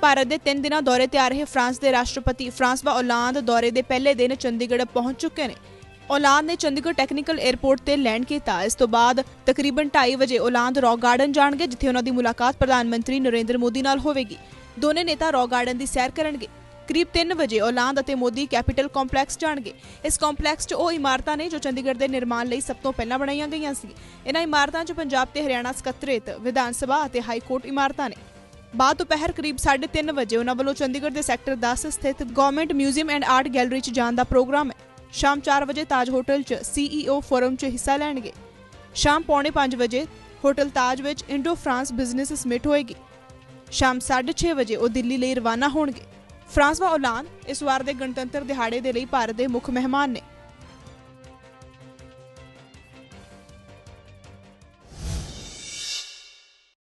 ਭਾਰਤ ਦੇ 3 ਦਿਨਾਂ ਦੌਰੇ ਤੇ ਆ ਰਹੇ ਫਰਾਂਸ ਦੇ ਰਾਸ਼ਟਰਪਤੀ ਫਰਾਂਸਵਾ ਓਲਾਂਦ ਦੌਰੇ ਦੇ ਪਹਿਲੇ ਦਿਨ ਚੰਡੀਗੜ੍ਹ ਪਹੁੰਚ ਚੁੱਕੇ ਨੇ। ਓਲਾਂਦ ਨੇ ਚੰਡੀਗੜ੍ਹ ਟੈਕਨੀਕਲ 에ਅਰਪੋਰਟ ਤੇ ਲੈਂਡ ਕੀਤਾ। ਇਸ ਤੋਂ ਬਾਅਦ ਤਕਰੀਬਨ 2:30 ਵਜੇ ਓਲਾਂਦ ਰੌਕ ਗਾਰਡਨ ਜਾਣਗੇ, ਜਿੱਥੇ ਉਹਨਾਂ ਦੀ ਮੁਲਾਕਾਤ ਪ੍ਰਧਾਨ ਮੰਤਰੀ ਨਰਿੰਦਰ ਮੋਦੀ ਨਾਲ ਹੋਵੇਗੀ। ਦੋਨੇ ਨੇਤਾ ਰੌਕ ਗਾਰਡਨ ਦੀ ਸੈਰ ਕਰਨਗੇ। ਕਰੀਬ 3 ਵਜੇ ਓਲਾਂਦ ਅਤੇ ਮੋਦੀ ਕੈਪੀਟਲ ਕੰਪਲੈਕਸ ਜਾਣਗੇ। ਇਸ ਕੰਪਲੈਕਸ 'ਚ ਉਹ ਇਮਾਰਤਾਂ ਨੇ ਜੋ ਚੰਡੀਗੜ੍ਹ ਦੇ ਨਿਰਮਾਣ ਲਈ ਸਭ ਤੋਂ ਪਹਿਲਾਂ ਬਣਾਈਆਂ ਗਈਆਂ ਸੀ। ਇਹਨਾਂ ਇਮਾਰਤਾਂ 'ਚ ਪੰਜਾਬ ਤੇ ਹਰਿਆਣਾ ਸਕੱਤਰੇਤ, ਵਿਧਾਨ ਸਭਾ ਅਤੇ ਹਾਈ ਕੋਰਟ ਇਮਾਰਤਾਂ ਨੇ। ਬਾਅਦ ਦੁਪਹਿਰ ਕਰੀਬ 3:30 ਵਜੇ ਉਹਨਾਂ ਵੱਲੋਂ ਚੰਡੀਗੜ੍ਹ ਦੇ ਸੈਕਟਰ 10 ਸਥਿਤ government museum and art gallery 'ਚ ਜਾਣ ਦਾ ਪ੍ਰੋਗਰਾਮ ਹੈ। ਸ਼ਾਮ 4 ਵਜੇ ਤਾਜ ਹੋਟਲ 'ਚ ਸੀਈਓ ਫੋਰਮ 'ਚ ਹਿੱਸਾ ਲੈਣਗੇ। ਸ਼ਾਮ ਪੌਣੇ 5 ਵਜੇ ਹੋਟਲ ਤਾਜ ਵਿੱਚ ਇੰਡੋ ਫਰਾਂਸ ਬਿਜ਼ਨਸ ਸਮਿਟ ਹੋਏਗੀ। ਸ਼ਾਮ 6:30 ਵਜੇ ਉਹ ਦਿੱਲੀ ਲਈ ਰਵਾਨਾ ਹੋਣਗੇ। ਫਰਾਂਸਵਾ ਓਲਾਨ ਇਸ ਵਾਰ ਦੇ ਗਣਤੰਤਰ ਦਿਹਾੜੇ ਦੇ ਲਈ ਭਾਰਤ ਦੇ ਮੁੱਖ ਮਹਿਮਾਨ ਨੇ।